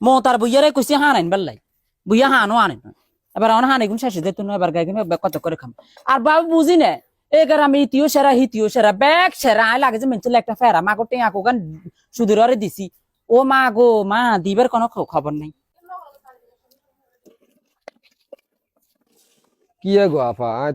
মো তার বুইয়ারে কইছি হানাইন বেল্লাই বুইয়া হানো আনেন এবার অন হানে গুন শেষে দিত এবার গাই গুন কত করে খাম আর বাবু বুঝি না এগার আমি ইতিও সেরা হিতিও সেরা ব্যাগ সেরা আই লাগে যে মেনছিল একটা ফেরা মা গোটে আকো গান সুদূরে দিছি ও মা গো মা দিবার কোনো খবর নাই কি গো আফা আয়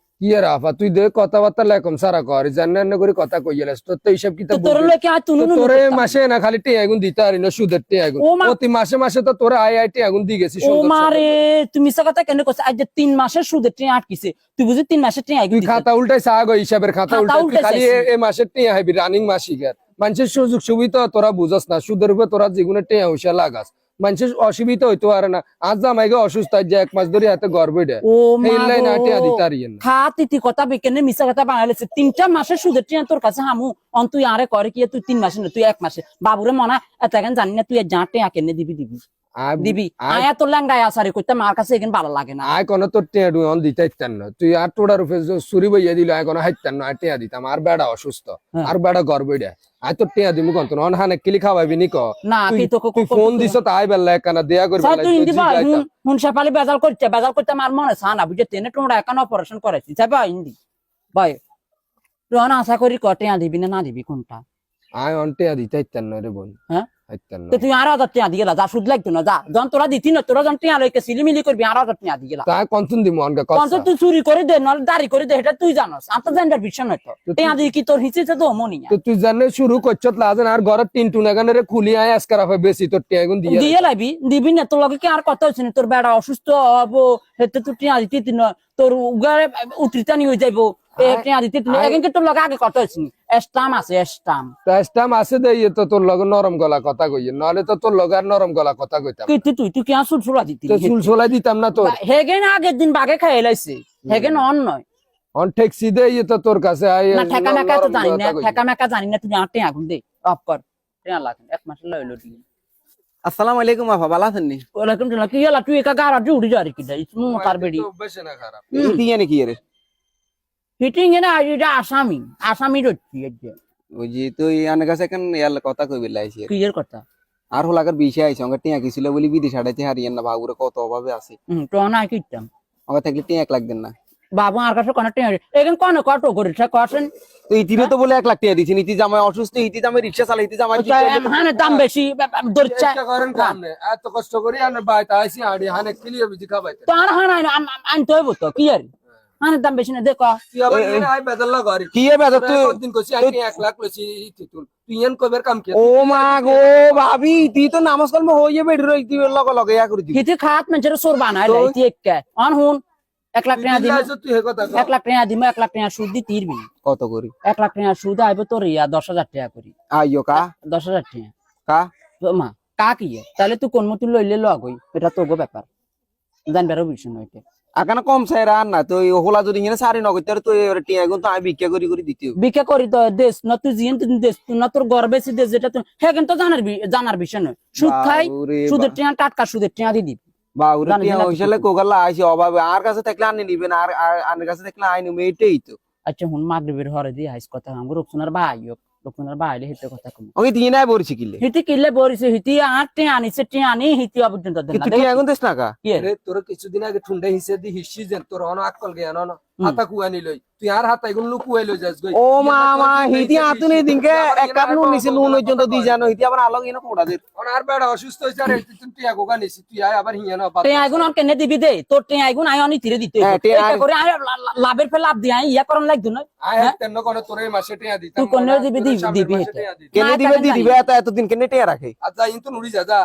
আফা তুই দে কথাবার্তা সারা কর কথা তোর তো হিসাব তো কিতাব তোর বুঝলি। লোকে তুনু তোরে মাসে না খালি আগুন দিতে না সুদের টিয়া আগুন প্রতি মাসে মাসে তো তোরে আই আই টিয়া আগুন ও মারে তুমি সে কথা কেন কইছ? আজ তিন সুদের আটকিছে তুই বুঝি তিন তুই খাতা উল্টাই সাগ হিসাবের খাতা উল্টাই খালি হাইবি রানিং মাসিকের। মানুষের সুযোগ সুবিধা তোরা বুঝস না সুদের উপরে তোরা যেগুলো টিয়া হইসা লাগাস। মানুষের অসুবিধা হইতে পারে না। আজ জামাইকে অসুস্থ যে এক মাস ধরে হাতে গর্ব। দিতে কথা বিকেনে মিছা কথা বানাইছে তিনটা মাসের সুদের টিয়া তোর কাছে হামু। অন তুই আরে করে কি তুই তিন মাসে না তুই এক মাসে বাবুরে মনা এত জানি না তুই যা টেয়া কেনে দিবি দিবি। দিবি। আয়- তোর ল্যাংগায় আসারে কইতে মার কাছে এখানে ভালো লাগে না। আয় কোন তোর টিয়া ডুয়ন দিতে ইত্যান না। তুই আর টোড়ার উপরে বইয়া দিল আয় কোন হাইতান না টিয়া দিতাম। আর বেড়া অসুস্থ হ্যাঁ। আর বেড়া গর্ব এটা আয় তোর টিয়া দিমু কোন? তোর অন হানে কিলি খাওয়াবি নি ক? না তুই তুই ফোন দিছ তাই বেলা একখানা দেয়া করবি বেলা, তুই তুই ইন্দি বা জিগাইতাম। হুন হুন বেজাল করছে বেজাল করতে আমার মনে আছে না বুঝে তেনে তোমরা এখন অপারেশন করেছি যাবে ইন্দি। ভাই অন আশা করি কটে দিবি না না দিবি কোনটা? আয় অন টিয়া দিতে ইত্যান না রে বোন। হ্যাঁ? তো তুই আর হাজার টিয়া দিয়ে যা সুদ লাগতো না যা। যখন তোরা দিতি না তোরা যখন টিয়া লইকে সিলিমিলি করবি আর হাজার টিয়া দিয়ে গেলা তাই দিমু অনকে কত কথা তুই চুরি করে দে নলে দাড়ি করে দে এটা তুই জানোস। তো জেন্ডার বিষয় নয় তো। তুই- টিয়া দিয়ে কি তোর হিসেবে তো মনি না তুই জানে শুরু করছত লাজেন আর টুন রে খুলি আয় আজকার আফা বেশি তোর টিয়া গুন দিয়ে দিয়ে লাইবি দিবি না তোর লগে কি আর কথা না? তোর বেড়া অসুস্থ হব হেতে তুই টিয়া দিতে দিন তোর উগারে উত্রিতানি হয়ে যাইবো। এ আয়- টিয়া দিতে দিন আয়- এখন কি তোর লগে আগে কথা হচ্ছে এস্টাম আছে এস্টাম টাইম আছে দে ইয়ে তো তোর লগে নরম গলা কথা কইয়ে। নাহলে তো তোর লগে আর নরম গলা কথা কইতাম কি তুই তুই তুই কি আসুল ফুলা দিতি? তো চুল ছোলাই দিতাম না তোর। হেগেন আগের দিন বাগে খাই এলাইছে হেগেন অন নয়। অন ঠেকসি দে ইয়ে তো তোর কাছে আই না ঠেকা মেকা তো নরম জানি না কথা কইয়ে। ঠেকা মেকা জানি না তুই আটে আগুন দে অফ কর। টিয়া লাগ এক মাস লইলো দিলি আসসালামু আলাইকুম আফা ভালো আছেন নি? ওরকম টিয়া কি হলা? তুই একা গারা জুড়ি যারি কি যাই মু তার বেড়ি। তো বেশি না খারাপ। ইতি জানি কি রে ফিটিং এ না এটা আসামি আসামি রচ্ছি এই যে। ওই যে তুই আনের কাছে এখন ইয়ার কথা কইবে লাইছি। কি এর কথা? আর হলাকার বিষয় আইছে আমাকে টিয়া গেছিল বলি বিদেশ হাটাইতে হারিয়েন না বাবুরে কত অভাবে আছে। হুম তো না কিতাম আমাকে থাকলে টিয়া এক লাখ দেন না। বাবু আর কাছে কোন টিয়া এখন কোন কত করেছে কছেন তো ইতিরে তো বলে এক লাখ টিয়া দিছেন ইতি জামাই অসুস্থ ইতি জামাই রিক্সা চালাই ইতি জামাই হানে দাম বেশি দরচা করেন এত কষ্ট করি আর বাইত আইছি আড়ি হানে ক্লিয়ার বিধি খাবাইতে। তো আর হানা আন তো হইব তো কি আর? হানে দাম বেশি না দেখো তুই কি এ বেদা তুই দিন কইছি আই 1 লাখ লছি তুই তুই এন কইবার কাম কি ও মা গো ভাবি তুই তো নামাজ কলম হইয়ে বেড়ি রই তুই লগ লগ ইয়া করে দিবি। হিতে খাত মানুষের সোর বানাই তো- লাইতি একা অন হুন এক লাখ টাকা দিম। তুই হে কথা এক লাখ টাকা দিম এক লাখ টাকা সুদ দি তিরবি। কত করি? এক লাখ টাকা সুদ আইব তোর ইয়া দশ হাজার টাকা করি। আইও কা। দশ হাজার টাকা কা? তো মা কা কি এ? তাহলে তুই কোন মতো লইলে লগই এটা তো গো ব্যাপার। জানবারও বিষয় নয় এটা। আকানা কম চাই আর না তুই হোলা যদি হিনে সারি নগর তাহলে তুই টিয়া গুন তো আমি ভিক্ষা করি করি দিতে বিকে করি তো দেশ না তুই জিন তুই দেশ না তোর গড় বেশি দেশ যেটা তুই হ্যাঁ কিন্তু জানার জানার বিষয় নয়। সুদ খাই সুদের টিয়া টাটকা সুদের টিয়া দি দিবি। জানি টিয়া না হইসালে কিছু। কোগাল্লা আইছে অভাবে আর কাছে থাকলে আনি নিবেন আর আর- আনের কাছে থাকলে আইনি এইটাই তো। আচ্ছা হুন মাগরিবের হরে দি হাইস কথা আমগো রূপসোনার ভাই ভাই হলে হেতে কথা কম ওই দিয়ে নাই বলছি কিলে? হিতি কিলে বরিছে হিতি আর আনিছে টিয়া আনি হিতি অপর্যন্ত দেন না। কিন্তু টিয়া গুন না কা? রে তোর কিছুদিন আগে ঠুন্ডা হিসে দি হিসি যেন তোর অন আকল গে ন হাতা লই। তুই আর হাতা এগুলো লুকুয়াই লই যাস গই। ও মামা হিতি আতুনি দিনকে এক কাপ নুন নিছে নুন পর্যন্ত দি জানো হিতি আবার আলো ইনো কোড়া দে। অন আর বেড়া অসুস্থ হইছে আর তুই তুই নিছি তুই আয় আবার হিয়া না কেনে দিবি দে? তোর টিয়া আইগুন আই অনি তিরে দিতে হ্যাঁ, এটা করে লা- লা- লাভের ফে লাভ দিয়ে আই ইয়া করন লাগতো না। আয় তেন কোন তোর মাসে টিয়া দিতাম তুই কোন দিবি দিবি দিবি মাসে হেতে। টিয়া দিতাম। কেনে না, দিবে তাকে দি জানি। দিবে এত এতদিন কেনে টিয়া রাখে আচ্ছা ইন তো নুড়ি যা যা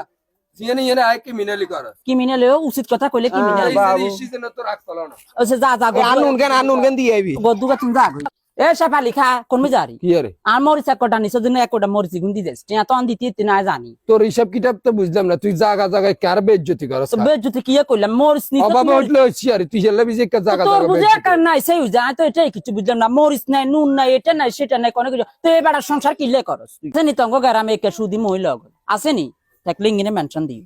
জিয়ানি এনে আয় কি মিনালি কর কি মিনালেও উচিত কথা কইলে কি হ্যাঁ, মিনালে এই বাবু। যে হিসি যেন তোর আকল না ওসে যা যা আনুন কেন আনুন কেন দিয়ে আইবি গদু গাছ যা গই এ শেফালি খা কোন যারি কি আরে? আর মরিচ এক কটা নিচে দিনে এক কটা মরিচ গুন দিদেস টিয়া তো দিতে দিতে না জানি। তোর হিসাব কিতাব তো বুঝলাম না তুই জায়গা জায়গায় কার বেজ্জতি করছ তো? বেজ্জতি কি করলাম মরিচ নিতে অভাবে উঠলে হচ্ছে আর তুই হেলে বিজে একটা জায়গা তোর জায়গা বুঝে বেজ্জতি একার নাই? সেই যায় তো এটাই কিছু বুঝলাম না। মরিচ নাই নুন নাই এটা নাই সেটা নাই কোনো কিছু তো এবার সংসার কিলে করস তুই? জানি তঙ্গ গ্রামে সুদি মহিলা আসেনি থাকলে ইংনে মেনশন দিই